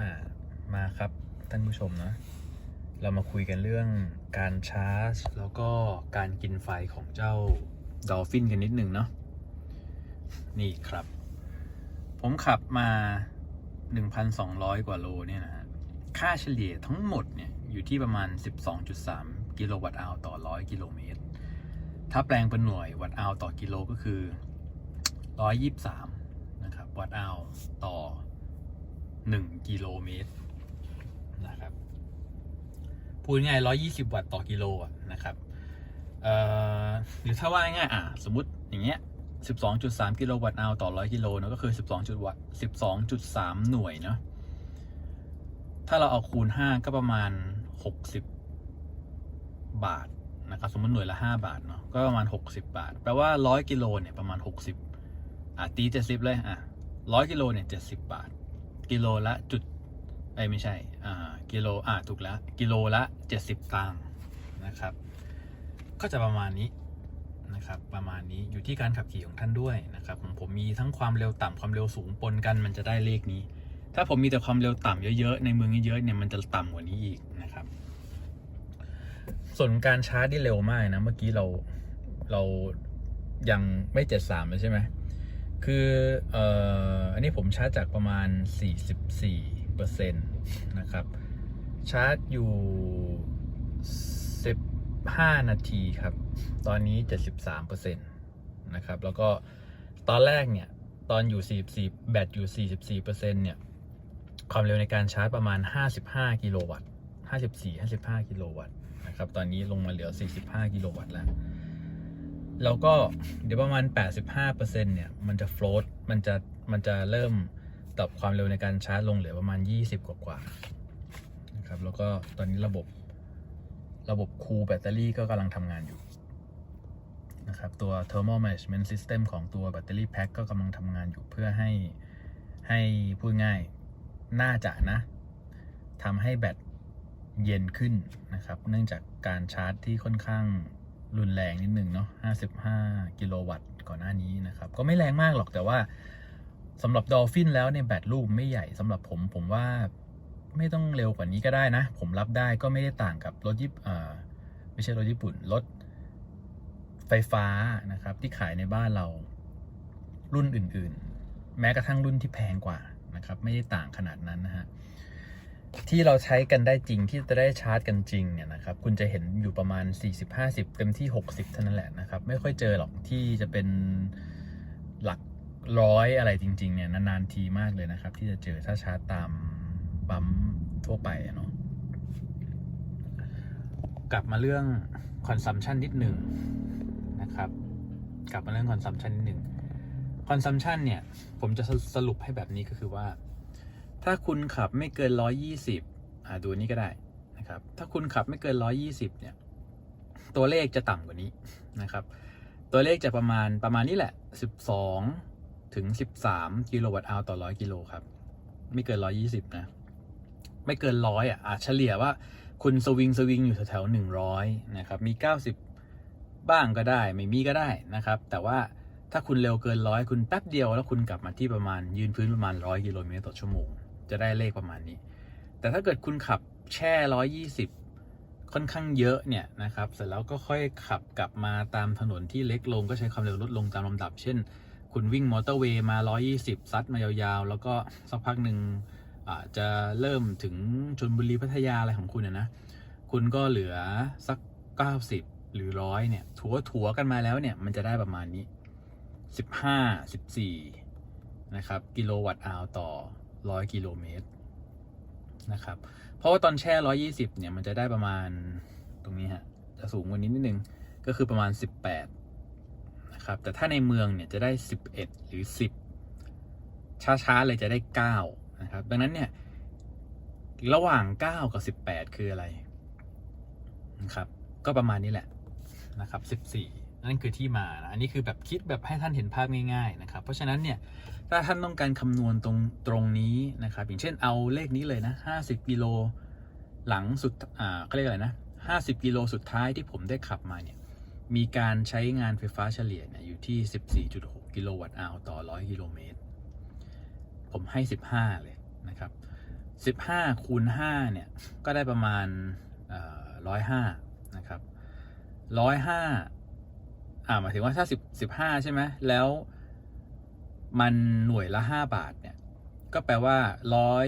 อ่ามาครับท่านผู้ชมนะเรามาคุยกันเรื่องการชาร์จ แล้วก็การกินไฟของเจ้าดอลฟินกันนิดหนึ่งเนาะนี่ครับ ผมขับมา 1,200 กว่าโลเนี่ยนะฮะค่าเฉลี่ยทั้งหมดเนี่ยอยู่ที่ประมาณ 12.3 กิโลวัตต์อาวต่อ 100 กิโลเมตร ถ้าแปลงเป็นหน่วยวัตต์อาวต่อกิโลก็คือ 123 นะครับ วัตต์อาวต่อ 1กิโลเมตรนะครับพูดง่าย120 วัตต์ต่อกิโลนะครับหรือถ้าว่าง่ายอะสมมติอย่างเงี้ย12.3 กิโลวัตต์อาต่อ 100 กิโลเนอะก็คือ 12จุดวัตต์12.3 หน่วยเนาะถ้าเราเอาคูณ 5 ก็ประมาณ 60 บาทนะครับสมมติหน่วยละ 5 บาทเนาะก็ประมาณ 60 บาท แปลว่า 100 กิโลเนี่ยประมาณ 60อะตี 70 เลยอะ 100 กิโลเนี่ย 70 บาท กิโลละจุดไอ้ไม่ใช่ อ่า กิโล อ่า ถูกแล้ว กิโลละ 70ตังค์นะครับ ก็จะประมาณนี้นะครับ ประมาณนี้ อยู่ที่การขับขี่ของท่านด้วยนะครับ ของผมมีทั้งความเร็วต่ำความเร็วสูงปนกัน มันจะได้เลขนี้ ถ้าผมมีแต่ความเร็วต่ำเยอะๆ ในเมืองเยอะๆ เนี่ย มันจะต่ำกว่านี้อีกนะครับ ส่วนการชาร์จที่เร็วมากนะ เมื่อกี้เรา เรายังไม่เจ็ดสามเลยใช่ไหม คือเอ่ออันนี้ผมชาร์จจากประมาณ 44เปอร์เซ็นต์นะครับ ชาร์จอยู่ 15 นาทีครับ ตอนนี้ 73เปอร์เซ็นต์นะครับ แล้วก็ตอนแรกเนี่ย ตอนอยู่ 44 แบตอยู่ 44เปอร์เซ็นต์เนี่ย ความเร็วในการชาร์จประมาณ 55 กิโลวัตต์ 54 55 กิโลวัตต์นะครับ ตอนนี้ลงมาเหลือ 45 กิโลวัตต์แล้ว แล้วก็เดี๋ยวประมาณ 85%เนี่ยมันจะโฟลตมันจะมันจะเริ่มตอบความเร็วในการชาร์จลงเหลือประมาณ 20 กว่ากว่านะครับแล้วก็ตอนนี้ระบบระบบคูลแบตเตอรี่ก็กำลังทำงานอยู่นะครับตัว thermal management system ของตัวแบตเตอรี่แพ็คก็กำลังทำงานอยู่เพื่อให้ให้พูดง่ายน่าจะนะทำให้แบตเย็นขึ้นนะครับ เนื่องจากการชาร์จที่ค่อนข้าง รุนแรงนิดหนึ่งเนาะ 55 กิโลวัตต์ก่อนหน้านี้นะครับ ก็ไม่แรงมากหรอกแต่ว่าสำหรับดอลฟินแล้วเนี่ยแบตลูกไม่ใหญ่สำหรับผมผมว่าไม่ต้องเร็วกว่านี้ก็ได้นะ ผมรับได้ก็ไม่ได้ต่างกับรถญี่ปุ่นไม่ใช่รถญี่ปุ่น รถไฟฟ้านะครับ ที่ขายในบ้านเรารุ่นอื่น ๆ แม้กระทั่งรุ่นที่แพงกว่านะครับ ไม่ได้ต่างขนาดนั้นนะฮะ ที่เราใช้กันได้จริงที่จะได้ชาร์จกันจริงเนี่ยนะครับคุณจะเห็นอยู่ประมาณ 40-50 เต็มที่ 60 เท่านั้นแหละนะครับ ไม่ค่อยเจอหรอกที่จะเป็นหลักร้อยอะไรจริง ๆ เนี่ยนานๆทีมากเลยนะครับ ที่จะเจอถ้าชาร์จตามปั๊มทั่วไปเนาะกลับมาเรื่องคอนซัมชันนิดหนึ่งนะครับ กลับมาเรื่องคอนซัมชันนิดหนึ่งคอนซัมชันเนี่ย ผมจะสรุปให้แบบนี้ก็คือว่า ถ้าคุณขับไม่เกิน 120อ่าดูนี้ก็ได้นะครับ ถ้าคุณขับไม่เกิน 120 เนี่ย ตัวเลขจะต่ำกว่านี้นะครับ ตัวเลขจะประมาณประมาณนี้แหละ 12 ถึง 13 กิโลวัตต์อาวต่อ 100 กิโลครับ ไม่เกิน 120 นะ ไม่เกินร้อยอะอาจเฉลี่ยว่าคุณสวิงสวิงอยู่แถวๆ100 นะครับ มี 90 บ้างก็ได้ ไม่มีก็ได้นะครับ แต่ว่าถ้าคุณเร็วเกินร้อยคุณแป๊บเดียวแล้วคุณกลับมาที่ประมาณยืนพื้นประมาณ 100 กิโลเมตรต่อชั่วโมง จะได้เลขประมาณนี้ แต่ถ้าเกิดคุณขับแช่ร้อยยี่สิบค่อนข้างเยอะเนี่ยนะครับ เสร็จแล้วก็ค่อยขับกลับมาตามถนนที่เล็กลงก็ใช้ความเร็วลดลงตามลำดับ เช่น คุณวิ่งมอเตอร์เวย์มา 120 ซัดมายาวๆ แล้วก็สักพักหนึ่งอาจจะเริ่มถึงชนบุรีพัทยาอะไรของคุณนะนะคุณก็เหลือสัก 90 หรือร้อยเนี่ย ถัวถัวๆกันมาแล้วเนี่ย มันจะได้ประมาณนี้ 15 14 นะครับ กิโลวัตต์อาวต่อ 100 กิโลเมตรนะครับ เพราะว่าตอนแช่ 120 เนี่ย มันจะได้ประมาณตรงนี้ฮะ จะสูงกว่านี้นิดนึง ก็คือประมาณ 18 นะครับ แต่ถ้าในเมืองเนี่ยจะได้ 11 หรือ 10 ช้าๆ เลยจะได้ 9 นะครับ ดังนั้นเนี่ย ระหว่าง 9 กับ 18 คืออะไร นะครับ ก็ประมาณนี้แหละ นะครับ 14 นั่นคือที่มานะอันนี้คือแบบคิดแบบให้ท่านเห็นภาพง่ายๆนะครับ เพราะฉะนั้นเนี่ยถ้าท่านต้องการคำนวณตรงตรงนี้นะครับ อย่างเช่นเอาเลขนี้เลยนะ50กิโลหลังสุดอ่าเขาเรียกอะไรนะ50กิโลสุดท้ายที่ผมได้ขับมาเนี่ยมีการใช้งานไฟฟ้าเฉลี่ยเนี่ยอยู่ที่ 14.6 กิโลวัตต์อาวต่อ 100 กิโลเมตร ผมให้ 15 เลยนะครับสิบห้าคูณห้าเนี่ย ก็ได้ประมาณร้อยห้านะครับร้อยห้า อ่าหมายถึงว่าถ้าสิบสิบห้าใช่ไหมแล้ว มันหน่วยละห้าบาทเนี่ย ก็แปลว่าร้อย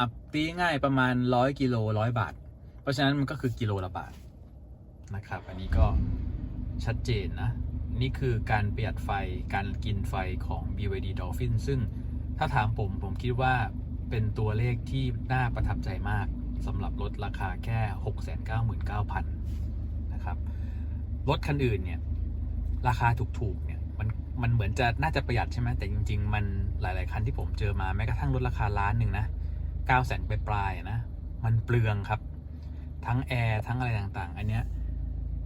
อัพตีง่ายประมาณร้อยกิโลร้อยบาท เพราะฉะนั้นมันก็คือกิโลละบาทนะครับ อันนี้ก็ชัดเจนนะ นี่คือการประหยัดไฟการกินไฟของ BYD Dolphin ซึ่งถ้าถามผมผมคิดว่าเป็นตัวเลขที่น่าประทับใจมากสำหรับรถราคาแค่ 699,000 นะครับ รถคันอื่นเนี่ย ราคาถูกๆเนี่ยมันมันเหมือนจะน่าจะประหยัดใช่ไหมแต่จริง ๆ มันหลาย ๆ คันที่ผมเจอมาแม้กระทั่งรถราคาล้านหนึ่งนะ9แสนปลายนะมันเปลืองครับ ทั้งแอร์ทั้งอะไรต่างๆ อันเนี้ย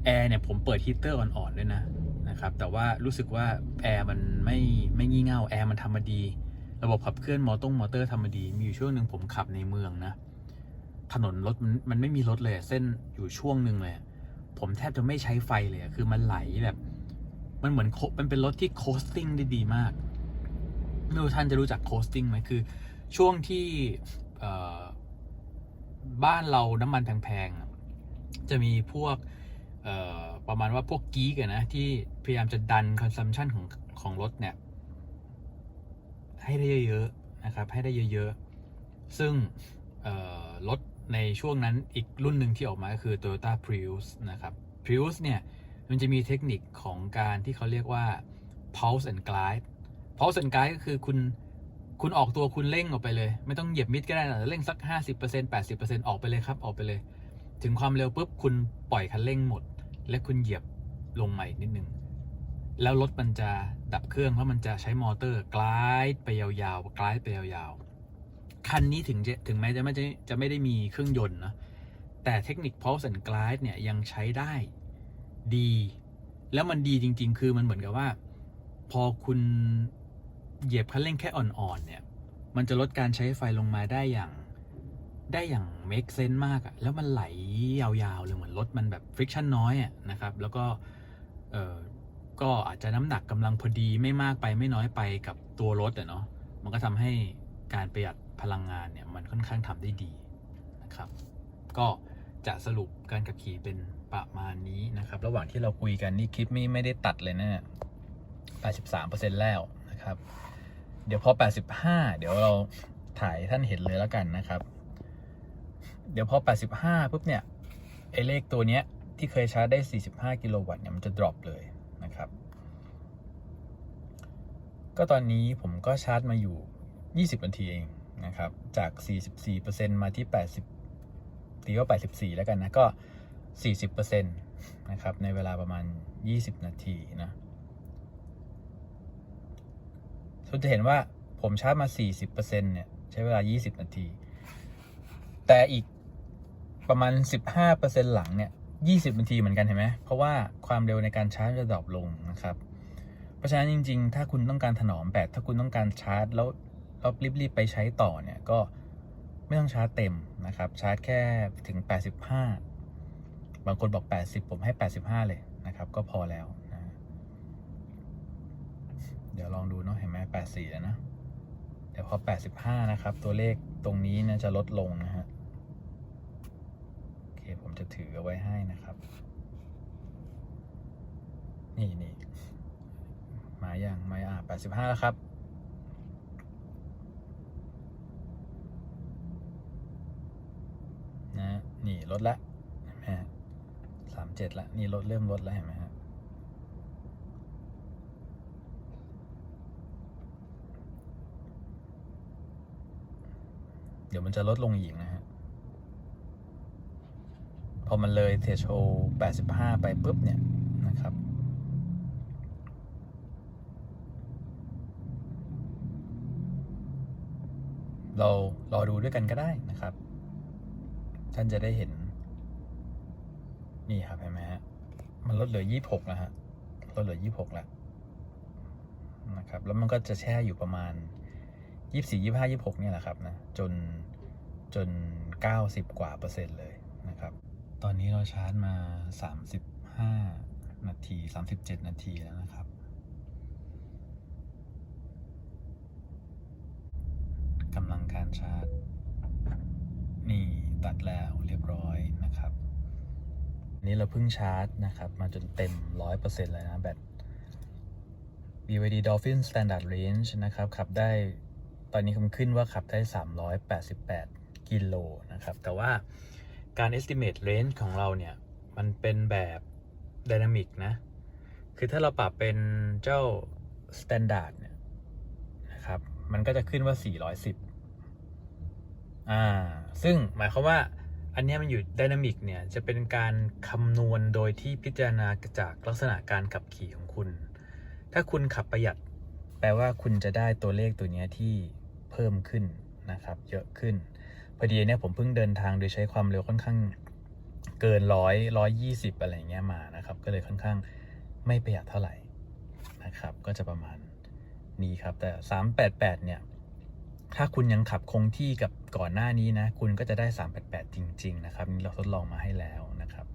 แอร์เนี่ยผมเปิดฮีตเตอร์อ่อนๆด้วยนะนะครับแต่ว่ารู้สึกว่าแอร์มันไม่ไม่งี่เง่าแอร์มันทำมาดี ระบบขับเคลื่อนมอเตอร์มอเตอร์ทำมาดี มีอยู่ช่วงหนึ่งผมขับในเมืองนะถนนรถมันมันไม่มีรถเลยเส้นอยู่ช่วงหนึ่งเลย ผมแทบจะไม่ใช้ไฟเลยอะคือมันไหลแบบ มันเหมือนโคมันเป็นรถที่โคสติ้งได้ดีมาก ไม่รู้ท่านจะรู้จักโคสติ้งไหมคือ ช่วงที่บ้านเราน้ำมันแพงๆ จะมีพวกประมาณว่าพวกกีกันนะ ที่พยายามจะดันคอนซัมชันของของรถเนี่ย ให้ได้เยอะๆนะครับ ให้ได้เยอะๆ ซึ่งรถในช่วงนั้นอีกรุ่นหนึ่งที่ออกมาก็คือ Toyota Prius นะครับ Prius เนี่ย มันจะมีเทคนิคของการที่เขาเรียกว่า pulse and glide pulse and glide ก็คือคุณคุณออกตัวคุณเร่งออกไปเลย ไม่ต้องเหยียบมิดก็ได้นะเร่งสัก 50% 80%ออกไปเลยครับออกไปเลย ถึงความเร็วปุ๊บคุณปล่อยคันเร่งหมด และคุณเหยียบลงใหม่นิดนึงแล้วรถมันจะดับเครื่องเพราะมันจะใช้มอเตอร์กลายไปยาวๆกลายไปยาวๆ คันนี้ถึงจะถึงแม้จะไม่จะไม่ได้มีเครื่องยนต์นะแต่เทคนิค pulse and glide เนี่ยยังใช้ได้ ดี แล้วมันดีจริง ๆ คือมันเหมือนกับว่า พอคุณเหยียบคันเร่งแค่อ่อนๆเนี่ย มันจะลดการใช้ไฟลงมาได้อย่างได้อย่าง make sense มากอะแล้วมันไหลยาวๆเลยเหมือนรถมันแบบ friction น้อยอะนะครับ แล้วก็เออก็อาจจะน้ำหนักกำลังพอดีไม่มากไปไม่น้อยไปกับตัวรถอะเนาะ มันก็ทำให้การประหยัดพลังงานเนี่ยมันค่อนข้างทำได้ดีนะครับ ก็จะสรุปการขับขี่เป็น ประมาณนี้นะครับ ระหว่างที่เราคุยกันนี่คลิปไม่ไม่ได้ตัดเลยนะ83%แล้วนะครับ เดี๋ยวพอ 85 เดี๋ยวเราถ่ายท่านเห็นเลยแล้วกันนะครับ เดี๋ยวพอ 85ปุ๊บเนี่ยไอเลขตัวเนี้ยที่เคยชาร์จได้ 45 กิโลวัตต์เนี่ยมันจะ drop เลยนะครับ ก็ตอนนี้ผมก็ชาร์จมาอยู่ 20 นาทีเองนะครับ จาก 44%มาที่ 80ตีว่า84 แล้วกันนะ ก็ 40%นะครับในเวลาประมาณ 20 นาทีนะคุณจะเห็นว่าผมชาร์จมา 40%เนี่ยใช้เวลา 20 นาที แต่อีกประมาณ 15%หลังเนี่ย 20 นาทีเหมือนกันเห็นไหม เพราะว่าความเร็วในการชาร์จจะดรอปลงนะครับ เพราะฉะนั้นจริง ๆ ถ้าคุณต้องการถนอมแบต ถ้าคุณต้องการชาร์จ แล้วแล้วรีบๆไปใช้ต่อเนี่ยก็ไม่ต้องชาร์จเต็มนะครับ ชาร์จแค่ถึง 85 บางคนบอก 80 ผมให้ 85 เลยนะครับ ก็พอแล้วนะเดี๋ยวลองดูเนาะเห็นไหม84 แล้วนะ เดี๋ยวพอ 85 นะครับ ตัวเลขตรงนี้นะจะลดลงนะฮะโอเคผมจะถือเอาไว้ให้นะครับ นี่นี่มาอย่างมาอะ85 แล้วครับนะนี่ลดละเห็นไหมฮะสาม เจ็ดละนี่ลดเริ่มลดแล้วเห็นไหมฮะเดี๋ยวมันจะลดลงอีกนะฮะ พอมันเลยเทชโช85 ไปปุ๊บเนี่ยนะครับ เรารอดูด้วยกันก็ได้นะครับ ท่านจะได้เห็น นี่ครับเห็นไหมฮะมันลดเหลือ26นะฮะลดเหลือ26แล้วนะครับแล้วมันก็จะแช่อยู่ประมาณ24 25 26เนี่ยแหละครับนะจนจน90กว่าเปอร์เซ็นต์เลยนะครับ ตอนนี้เราชาร์จมา35นาที37นาทีแล้วนะครับกำลังการชาร์จ นี่ตัดแล้วเรียบร้อยนะ นี้เราเพิ่งชาร์จนะครับ มาจนเต็ม 100%เลยนะแบต BYD Dolphin Standard Range นะครับ ขับได้ ตอนนี้คำขึ้นว่าขับได้ 388 กิโลนะครับ แต่ว่าการ estimate range ของเราเนี่ย มันเป็นแบบ dynamic นะ คือถ้าเราปรับเป็นเจ้า standard เนี่ยนะครับ มันก็จะขึ้นว่า 410 อ่า ซึ่งหมายความว่า อันนี้มันอยู่ dynamic เนี่ยจะเป็นการคำนวณโดยที่พิจารณาจากลักษณะการขับขี่ของคุณ ถ้าคุณขับประหยัด แปลว่าคุณจะได้ตัวเลขตัวนี้ที่เพิ่มขึ้นนะครับเยอะขึ้น พอดีเนี่ยผมเพิ่งเดินทางโดยใช้ความเร็วค่อนข้างเกินร้อยร้อยยี่สิบอะไรเงี้ยมานะครับ ก็เลยค่อนข้างไม่ประหยัดเท่าไหร่นะครับ ก็จะประมาณนี้ครับแต่ 388 เนี่ย ถ้าคุณยังขับคงที่กับก่อนหน้านี้นะ คุณก็จะได้ 388 จริง ๆ นะครับ นี่เราทดลองมาให้แล้วนะครับ